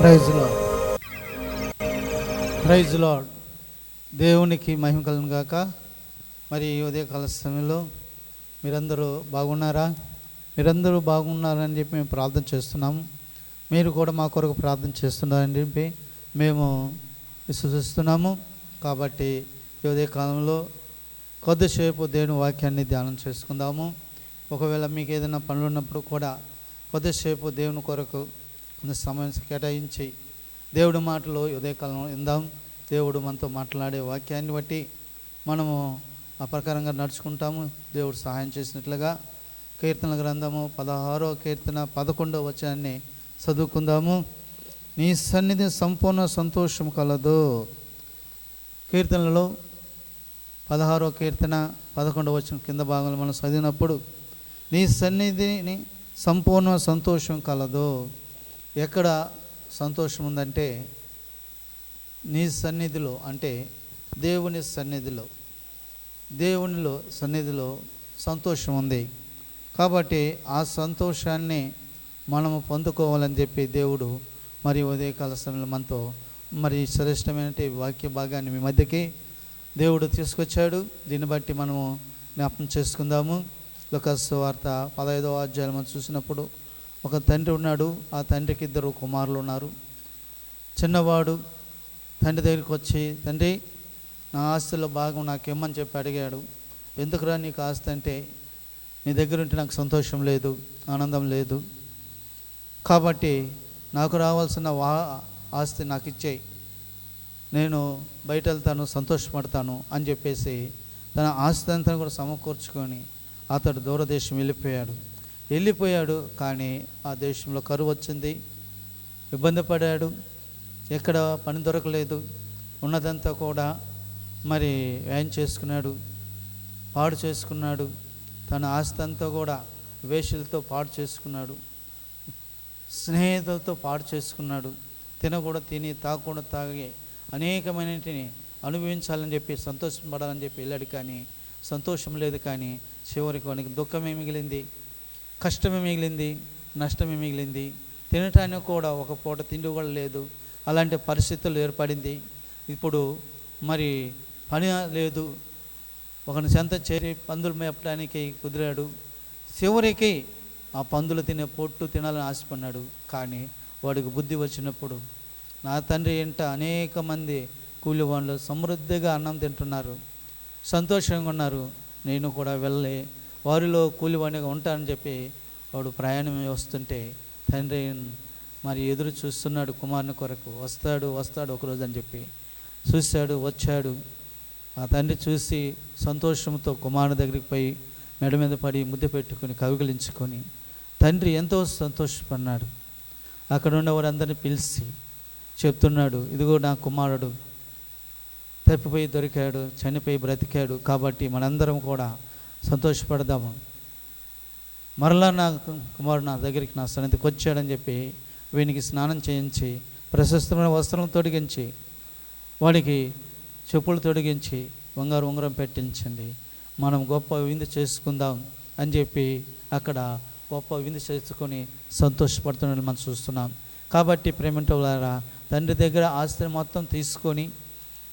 Praise lord praise lord దేవునికి మహిమ కలను గాక. మరి ఈ ఉదయకాల సమయంలో మీరందరూ బాగున్నారా? మీరందరూ బాగున్నారని చెప్పి మేము ప్రార్థన చేస్తున్నాము మీరు కూడా మా కొరకు ప్రార్థన చేస్తున్నారని చెప్పి మేము విశ్వసిస్తున్నాము. కాబట్టి ఈ ఉదయకాలంలో కొద్దిసేపు దేవుని వాక్యాన్ని ధ్యానం చేసుకుందాము. ఒకవేళ మీకు ఏదైనా పనులు ఉన్నప్పుడు కూడా కొద్దిసేపు దేవుని కొరకు కొంత సమయం కేటాయించి దేవుడి మాటలు ఉదయకాలంలో ఇందాం దేవుడు మనతో మాట్లాడే వాక్యాన్ని బట్టి మనము ఆ ప్రకారంగా నడుచుకుంటాము. దేవుడు సహాయం చేసినట్లుగా కీర్తన గ్రంథము పదహారో కీర్తన పదకొండో వచనాన్ని చదువుకుందాము. నీ సన్నిధి సంపూర్ణ సంతోషం కలదు. కీర్తనలో పదహారో కీర్తన పదకొండవ వచ్చిన కింద భాగంలో మనం చదివినప్పుడు నీ సన్నిధిని సంపూర్ణ సంతోషం కలదు. ఎక్కడ సంతోషం ఉందంటే నీ సన్నిధిలో అంటే దేవుని సన్నిధిలో దేవునిలో సన్నిధిలో సంతోషం ఉంది కాబట్టి ఆ సంతోషాన్ని మనము పొందుకోవాలని చెప్పి దేవుడు మరి ఉదయకాల సమయంలో మనతో మరి శ్రేష్టమైన వాక్య భాగాన్ని మీ మధ్యకి దేవుడు తీసుకొచ్చాడు. దీన్ని బట్టి మనము జ్ఞాపకం చేసుకుందాము. లోకస్ వార్త పదహైదవ అధ్యాయం మనం చూసినప్పుడు ఒక తండ్రి ఉన్నాడు ఆ తండ్రికి ఇద్దరు కుమారులు ఉన్నారు. చిన్నవాడు తండ్రి దగ్గరికి వచ్చి తండ్రి నా ఆస్తిలో భాగం నాకు ఇమ్మని చెప్పి అడిగాడు. ఎందుకురా నీకు ఆస్తి అంటే నీ దగ్గర ఉంటే నాకు సంతోషం లేదు ఆనందం లేదు. కాబట్టి నాకు రావాల్సిన వా ఆస్తి నాకు ఇచ్చేయి. నేను బయట వెళ్తాను సంతోషపడతాను అని చెప్పేసి తన ఆస్తి అంతా కూడా సమకూర్చుకొని అతడు దూరదేశం వెళ్ళిపోయాడు. వెళ్ళిపోయాడు కానీ ఆ దేశంలో కరువు వచ్చింది. ఇబ్బంది పడాడు. ఎక్కడ పని దొరకలేదు. ఉన్నదంతా కూడా మరి వ్యయం చేసుకున్నాడు? పాడు చేసుకున్నాడు. తన ఆస్తి అంతా కూడా వేషులతో పాడు చేసుకున్నాడు. స్నేహితులతో పాడు చేసుకున్నాడు. తినకూడదు తిని తాగకూడదు తాగి అనేకమైనటిని అనుభవించాలని చెప్పి సంతోషపడాలని చెప్పి వెళ్ళాడు కానీ సంతోషం లేదు కానీ చివరికి వానికి దుఃఖమే మిగిలింది? కష్టమే మిగిలింది నష్టమే మిగిలింది. తినటానికి కూడా ఒక పూట తిండి కూడా లేదు. అలాంటి పరిస్థితులు ఏర్పడింది. ఇప్పుడు మరి పని లేదు. ఒకని చెంత చేరి పందులు మేపడానికి కుదిరాడు. చివరికి ఆ పందులు తినే పొట్టు తినాలని ఆశపడినాడు కానీ వాడికి బుద్ధి వచ్చినప్పుడు నా తండ్రి ఇంట అనేక మంది కూలి వాళ్ళు సమృద్ధిగా అన్నం తింటున్నారు. సంతోషంగా ఉన్నారు. నేను కూడా వెళ్ళి వారిలో కూలివాణిగా ఉంటానని చెప్పి వాడు ప్రయాణం వస్తుంటే తండ్రి మరి ఎదురు చూస్తున్నాడు కుమారుని కొరకు వస్తాడు వస్తాడు ఒకరోజు అని చెప్పి చూశాడు వచ్చాడు. ఆ తండ్రి చూసి సంతోషంతో కుమారుని దగ్గరికి పోయి మెడ మీద పడి ముద్ద పెట్టుకుని కవిగలించుకొని తండ్రి ఎంతో సంతోషపడినాడు అక్కడ ఉన్న వారందరిని పిలిచి చెప్తున్నాడు ఇదిగో నా కుమారుడు తప్పిపోయి దొరికాడు చనిపోయి బ్రతికాడు కాబట్టి మనందరం కూడా సంతోషపడదాము. మరలా నా కుమారుడు నా దగ్గరికి నా సన్నిధికి వచ్చాడని చెప్పి వీనికి స్నానం చేయించి ప్రశస్తమైన వస్త్రం తొడిగించి వాడికి చెప్పులు తొడిగించి బంగారు ఉంగరం పెట్టించండి. మనం గొప్ప విందు చేసుకుందాం అని చెప్పి అక్కడ గొప్ప విందు చేసుకొని సంతోషపడుతున్నట్టు మనం చూస్తున్నాం. కాబట్టి ప్రేమింటారా తండ్రి దగ్గర ఆస్తిని మొత్తం తీసుకొని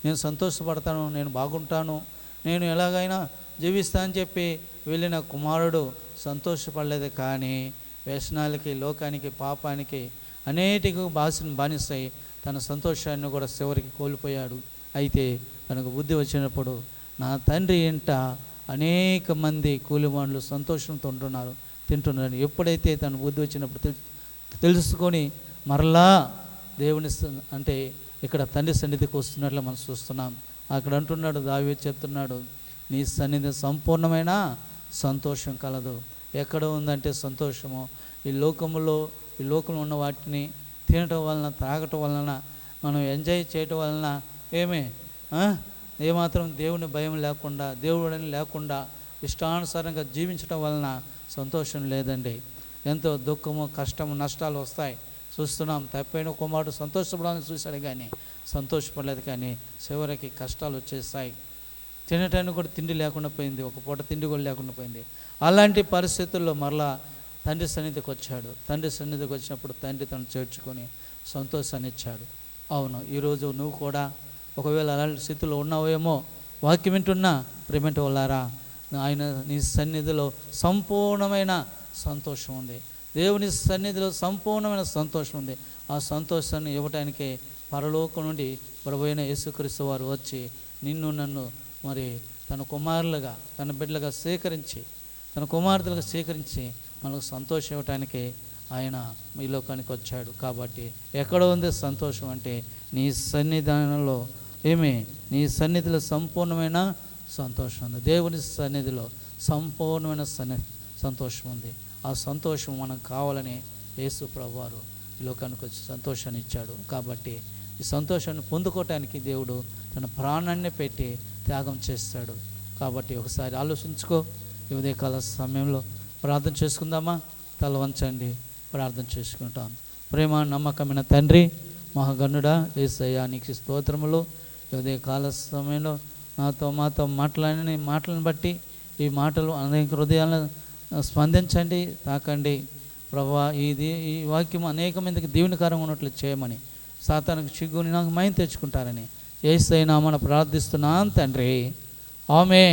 నేను సంతోషపడతాను నేను బాగుంటాను నేను ఎలాగైనా జీవిస్తా అని చెప్పి వెళ్ళిన కుమారుడు సంతోషపడలేదు కానీ వ్యసనాలకి లోకానికి పాపానికి అనేటికి బాసిన బానిస్తాయి తన సంతోషాన్ని కూడా చివరికి కోల్పోయాడు. అయితే తనకు బుద్ధి వచ్చినప్పుడు నా తండ్రి ఇంట అనేక మంది కూలిమానులు సంతోషంతో ఉంటున్నారు తింటున్నారు ఎప్పుడైతే తన బుద్ధి వచ్చినప్పుడు తెలు- తెలుసుకొని మరలా దేవుని అంటే ఇక్కడ తండ్రి సన్నిధికి వస్తున్నట్లు మనం చూస్తున్నాం. అక్కడ అంటున్నాడు దావి చెప్తున్నాడు నీ సన్నిధి సంపూర్ణమైన సంతోషం కలదు. ఎక్కడ ఉందంటే సంతోషము. ఈ లోకములో ఈ లోకంలో ఉన్న వాటిని తినటం వలన త్రాగటం వలన మనం ఎంజాయ్ చేయటం వలన ఏమే? ఏమాత్రం దేవుని భయం లేకుండా దేవుడని లేకుండా ఇష్టానుసారంగా జీవించడం వలన సంతోషం లేదండి. ఎంతో దుఃఖము కష్టము నష్టాలు వస్తాయి. చూస్తున్నాం తప్పైన కుమారుడు సంతోషపడాలని చూశాడు కానీ సంతోషపడలేదు కానీ చివరికి కష్టాలు వచ్చేస్తాయి. తినటానికి కూడా తిండి లేకుండా పోయింది ఒక పూట తిండి కూడా లేకుండా పోయింది. అలాంటి పరిస్థితుల్లో మరలా తండ్రి సన్నిధికి వచ్చాడు. తండ్రి సన్నిధికి వచ్చినప్పుడు తండ్రి తను చేర్చుకొని సంతోషాన్ని ఇచ్చాడు. అవును ఈరోజు నువ్వు కూడా ఒకవేళ అలాంటి స్థితిలో ఉన్నావేమో వాక్యం వింటున్నా ప్రేమెంట్ వాళ్ళారా? ఆయన నీ సన్నిధిలో సంపూర్ణమైన సంతోషం ఉంది. దేవుని సన్నిధిలో సంపూర్ణమైన సంతోషం ఉంది. ఆ సంతోషాన్ని ఇవ్వటానికే పరలోకం నుండి ప్రభువైన యేసుక్రీస్తు వారు వచ్చి నిన్ను నన్ను మరి తన కుమారులుగా తన బిడ్డలుగా స్వీకరించి తన కుమార్తెలుగా స్వీకరించి మనకు సంతోషం ఇవ్వటానికి ఆయన ఈ లోకానికి వచ్చాడు. కాబట్టి ఎక్కడ ఉంది సంతోషం అంటే నీ సన్నిధానంలో ఏమి? నీ సన్నిధిలో సంపూర్ణమైన సంతోషం ఉంది. దేవుని సన్నిధిలో సంపూర్ణమైన సన్ని సంతోషం ఉంది. ఆ సంతోషం మనకు కావాలని యేసు ప్రభువారు ఈ లోకానికి వచ్చి సంతోషాన్ని ఇచ్చాడు. కాబట్టి ఈ సంతోషాన్ని పొందుకోవటానికి దేవుడు తన ప్రాణాన్ని పెట్టి త్యాగం చేస్తాడు. కాబట్టి ఒకసారి ఆలోచించుకో. ఈ ఉదయకాల సమయంలో ప్రార్థన చేసుకుందామా? తల వంచండి. ప్రార్థన చేసుకుంటాం. ప్రేమ నమ్మకమైన తండ్రి మహాగణుడా ఏసయ్యా నీకు స్తోత్రములు. ఈ ఉదయకాల సమయంలో నాతో మాతో మాట్లాడిన మాటలను బట్టి ఈ మాటలు అనేక హృదయాలను స్పందించండి తాకండి. ప్రభా ఇది ఈ వాక్యం అనేక మందికి దీవెనకరంగా ఉన్నట్లు చేయమని సాతానికి చిగ్గుని నాకు మైండ్ తెచ్చుకుంటారని ఏసైనా మనం ప్రార్థిస్తున్నాను తండ్రి. ఆమె